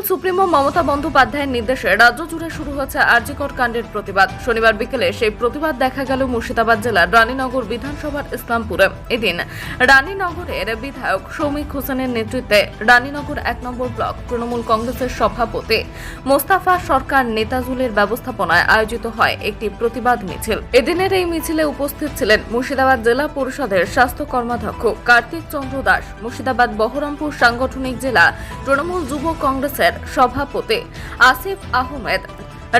Trinamool supremo Mamata বন্দ্যোপাধ্যায়ের নির্দেশে রাজ্য জুড়ে শুরু হচ্ছে আরজিকর কাণ্ডের প্রতিবাদ। শনিবার বিকেলে সেই প্রতিবাদ দেখা গেল মুর্শিদাবাদ জেলার রানীনগর বিধানসভার ইসলামপুরে। এদিন রানীনগরের বিধায়ক শৌমিক হোসেনের নেতৃত্বে রানীনগর এক নম্বর ব্লক তৃণমূল কংগ্রেসের সভাপতি মোস্তাফা সরকার নেতাজুলের ব্যবস্থাপনায় আয়োজিত হয় একটি প্রতিবাদ মিছিল। এদিনের এই মিছিলে উপস্থিত ছিলেন মুর্শিদাবাদ জেলা পরিষদের স্বাস্থ্য কর্মাধ্যক্ষ কার্তিক চন্দ্র দাস, মুর্শিদাবাদ বহরমপুর সাংগঠনিক জেলা তৃণমূল যুব কংগ্রেসের সভাপতি আসিফ আহমেদ।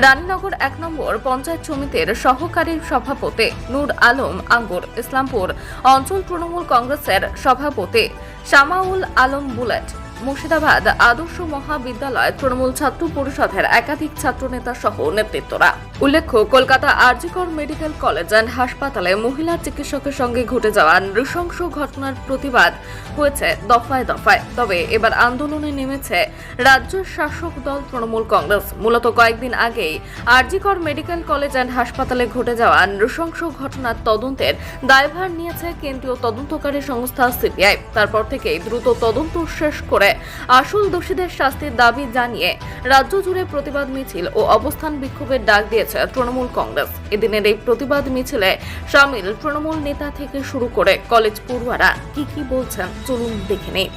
রানীনগর এক নম্বর পঞ্চায়েত সমিতির সহকারী সভাপতি নূর আলম আঙ্গুর, ইসলামপুর অঞ্চল তৃণমূল কংগ্রেসের সভাপতি শামাউল আলম বুলেট মুর্শিদাবাদ আদর্শ মহাবিদ্যালয় তৃণমূল ছাত্র পরিষদের একাধিক ছাত্রনেতা সহ নেতৃত্বরা। উল্লেখ্য, Kolkata RG Kar medical college and হাসপাতালে মহিলা চিকিৎসকের সঙ্গে ঘটে যাওয়া নৃশংস ঘটনার প্রতিবাদ হয়েছে দফায় দফায়। তবে এবার আন্দোলনে নেমেছে রাজ্যের শাসক দল তৃণমূল কংগ্রেস। মূলত কয়েকদিন আগেই আরজিকর মেডিকেল কলেজ অ্যান্ড হাসপাতালে ঘটে যাওয়া নৃশংস ঘটনার তদন্তের দায়ভার নিয়েছে কেন্দ্রীয় তদন্তকারী সংস্থা সিবিআই তারপর থেকেই দ্রুত তদন্ত শেষ করে আসল দোষীদের শাস্তির দাবি জানিয়ে রাজ্য জুড়ে প্রতিবাদ মিছিল ও অবস্থান বিক্ষোভের ডাক দিয়েছে তৃণমূল কংগ্রেস। এদিনের এই প্রতিবাদ মিছিলে সামিল তৃণমূল নেতা থেকে শুরু করে কলেজ পড়ুয়ারা। কি কি বলছেন চলুন দেখে নেই।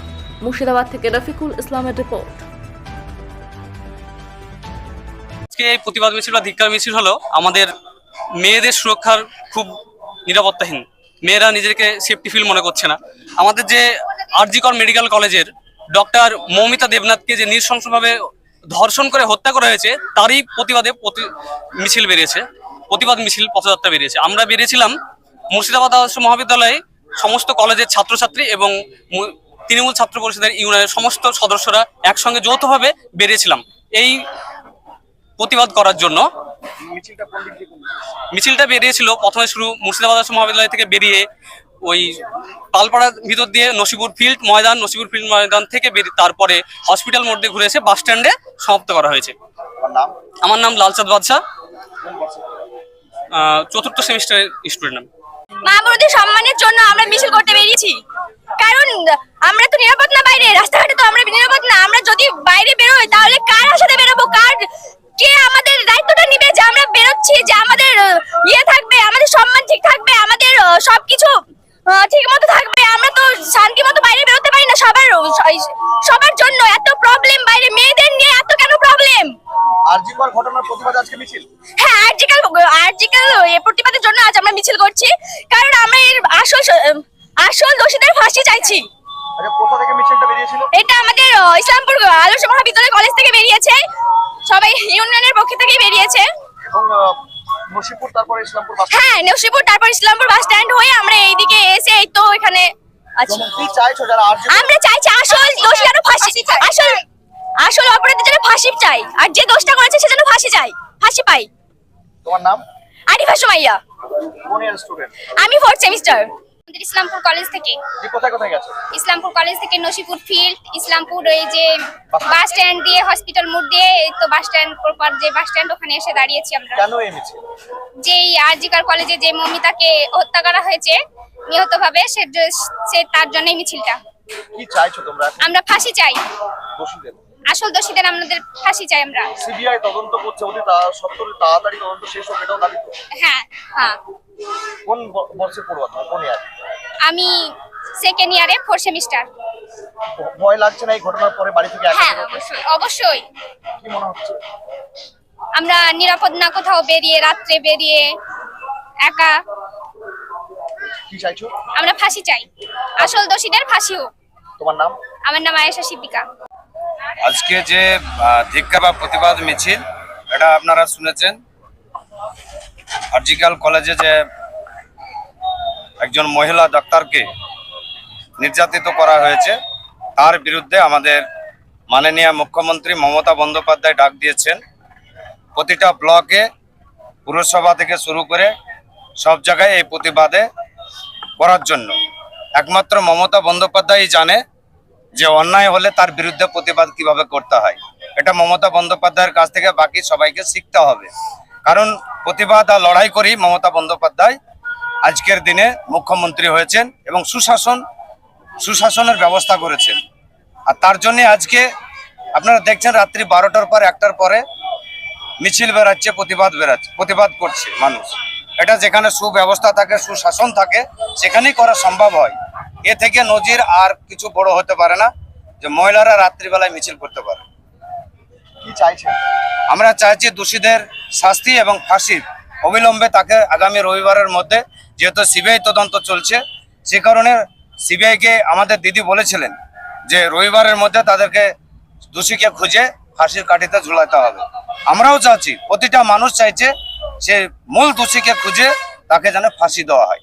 মুর্শিদাবাদ থেকে রফিকুল ইসলামের রিপোর্ট। আজকে এই প্রতিবাদ মিছিল বা ধিক্কার মিছিল হলো আমাদের মেয়েদের সুরক্ষার খুব নিরাপত্তাহীন। মেয়েরা নিজেকে সেফটি ফিল মনে করছে না। আমাদের যে আরজিকর মেডিকেল কলেজের ডক্টর মৌমিতা দেবনাথকে যে নৃশংসভাবে ধর্ষণ করে হত্যা করা হয়েছে, তারই প্রতিবাদে প্রতি মিছিল বেরিয়েছে, প্রতিবাদ মিছিল পথযাত্রা বেরিয়েছে। আমরা বেরিয়েছিলাম মুর্শিদাবাদ আদর্শ মহাবিদ্যালয়ে সমস্ত কলেজের ছাত্রছাত্রী এবং তৃণমূল ছাত্র পরিষদের ইউনিয়নের সমস্ত সদস্যরা একসঙ্গে যৌথভাবে বেরিয়েছিলাম। এই প্রতিবাদ করার জন্য মিছিলটা বেরিয়েছিল। প্রথমে শুরু মুর্শিদাবাদ আদর্শ মহাবিদ্যালয় থেকে বেরিয়ে ওই পালপাড়ার ভিতর দিয়ে নসিপুর ফিল্ড ময়দান নসিপুর ফিল্ড ময়দান থেকে বেরিয়ে তারপরে হসপিটাল মোড় দিয়ে ঘুরে এসে বাস স্ট্যান্ডে সমাপ্ত করা হয়েছে। আমার নাম লালচাঁদ বাদশাহ। চতুর্থ সেমিস্টারের স্টুডেন্ট আমি। সম্মানের জন্য আমরা মিছিল করতে বেরিয়েছি। কারণ আমরা তো নিরাপদ না বাইরে রাস্তাঘাটে তো আমরা নিরাপদ না। আমরা যদি বাইরে বেরোই তাহলে কার আশাতে বেরোবো? কার কে আমাদের দায়িত্বটা নিবে যে আমরা বেরোচ্ছি যে আমাদের ইয়ে থাকবে আমাদের সম্মান ঠিক থাকবে আমাদের সবকিছু ঠিক মতো থাকবে। আমরা তো শান্তি মতো বাইরে বেরোতে পারি না সবার সবার জন্য। এত প্রবলেম বাইরে। মেয়েদের নিয়ে এত কেন প্রবলেম আরজিকর ঘটনার প্রতিবাদ আজকে মিছিল? হ্যাঁ আর্টিকেল আর্টিকেল প্রতিবাদের জন্য আজ আমরা মিছিল করছি। কারণ আমরা এর আসল আসল দোষীদের ফাঁসি চাইছি। আচ্ছা কোথা থেকে মিছিলটা বেরিয়েছিল? এটা আমাদের ইসলামপুর আদর্শ মহাবিদ্যালয় কলেজ থেকে বেরিয়েছে। সবাই ইউনিয়নের পক্ষ থেকে বেরিয়েছে। এবং নসিপুর তারপর ইসলামপুর বাস হ্যাঁ নসিপুর তারপর ইসলামপুর বাস স্ট্যান্ড হয়ে আমরা এইদিকে এসে এই তো এখানে আছি। আমরা চাইছি আসল দোষী যেন ফাঁসি আসল আসল অপরাধীর যেন ফাঁসি চাই। আর যে দোষটা করেছে সে যেন ফাঁসি চাই। ফাঁসি পাই। তোমার নাম? আরিফা সুমাইয়া। কোন ইয়ার স্টুডেন্ট আমি ফোর্থ সেমিস্টার আমাদের ইসলামপুর কলেজ থেকে। কোথায় কোথায় গেছো? ইসলামপুর কলেজ থেকে নসিপুর ফিল্ড ইসলামপুর এই যে বাস স্ট্যান্ড। দিয়ে হসপিটাল মোড় দিয়ে তো বাস স্ট্যান্ড যে বাস স্ট্যান্ড ওখানে এসে দাঁড়িয়েছি আমরা। কেন এই মিছিল? যেই আরজিকার কলেজে যে মমিতাকে হত্যা করা হয়েছে নিহত ভাবে সে সে তার জন্যই মিছিলটা। কি চাইছো তোমরা? আমরা ফাঁসি চাই। দোষীদের। আসল দোষীদের আমাদের ফাঁসি চাই আমরা। সিবিআই তদন্ত করছে তা সত্তর তাড়াতাড়ি তদন্ত শেষ হোক এটাও দাবি হ্যাঁ হ্যাঁ। কোন বর্ষে পড়ুয়া কোন ইয়ার? আমি সেকেন্ড ইয়ারে ফোর সেমিস্টার ভয় লাগছে না এই ঘটনার পরে বাড়ি থেকে হ্যাঁ অবশ্যই অবশ্যই। কি মনে হচ্ছে? আমরা নিরাপদ না কোথাও বেরিয়ে রাত্রে বেরিয়ে একা। কি চাইছো? আমরা ফাঁসি চাই। আসল দোষীদের ফাঁসি হোক তোমার নাম? আমার নাম আয়েশা সিদ্দিকা। আজকে যে আহ, ধিক্কার বা প্রতিবাদ মিছিল এটা আপনারা শুনেছেন। আর্জিক্যাল কলেজে যে একজন মহিলা ডাক্তারকে নির্যাতিত করা হয়েছে। তার বিরুদ্ধে আমাদের মাননীয় মুখ্যমন্ত্রী মমতা বন্দ্যোপাধ্যায় ডাক দিয়েছেন। প্রতিটা ব্লকে পুরসভা থেকে শুরু করে সব জায়গায় এই প্রতিবাদে করার জন্য। একমাত্র মমতা বন্দ্যোপাধ্যায়ই জানে যে অন্যায় হলে তার বিরুদ্ধে প্রতিবাদ কীভাবে করতে হয়। এটা মমতা বন্দ্যোপাধ্যায়ের কাছ থেকে বাকি সবাইকে শিখতে হবে। কারণ প্রতিবাদ আর লড়াই করি মমতা বন্দ্যোপাধ্যায় আজকের দিনে মুখ্যমন্ত্রী হয়েছেন এবং সুশাসন সুশাসনের ব্যবস্থা করেছেন। আর তার জন্য আজকে আপনারা দেখছেন রাত্রি বারোটার পর একটার পরে মিছিল বেরাচ্ছে প্রতিবাদ বেরাচ্ছে প্রতিবাদ করছে মানুষ। এটা যেখানে সুব্যবস্থা থাকে সুশাসন থাকে সেখানেই করা সম্ভব হয়। এ থেকে নজির আর কিছু বড় হতে পারে না যে মহিলারা রাত্রিবেলায় মিছিল করতে পারে। আমরা চাইছি দোষীদের শাস্তি এবং ফাঁসি অবিলম্বে তাকে আগামী রবিবারের মধ্যে, যেহেতু সিবিআই তদন্ত চলছে, সে কারণে সিবিআইকে আমাদের দিদি বলেছিলেন যে রবিবারের মধ্যে তাদেরকে দোষীকে খুঁজে ফাঁসির কাঠিতে ঝুলাতে হবে। আমরাও চাচ্ছি প্রতিটা মানুষ চাইছে সে মূল দোষীকে খুঁজে তাকে যেন ফাঁসি দেওয়া হয়।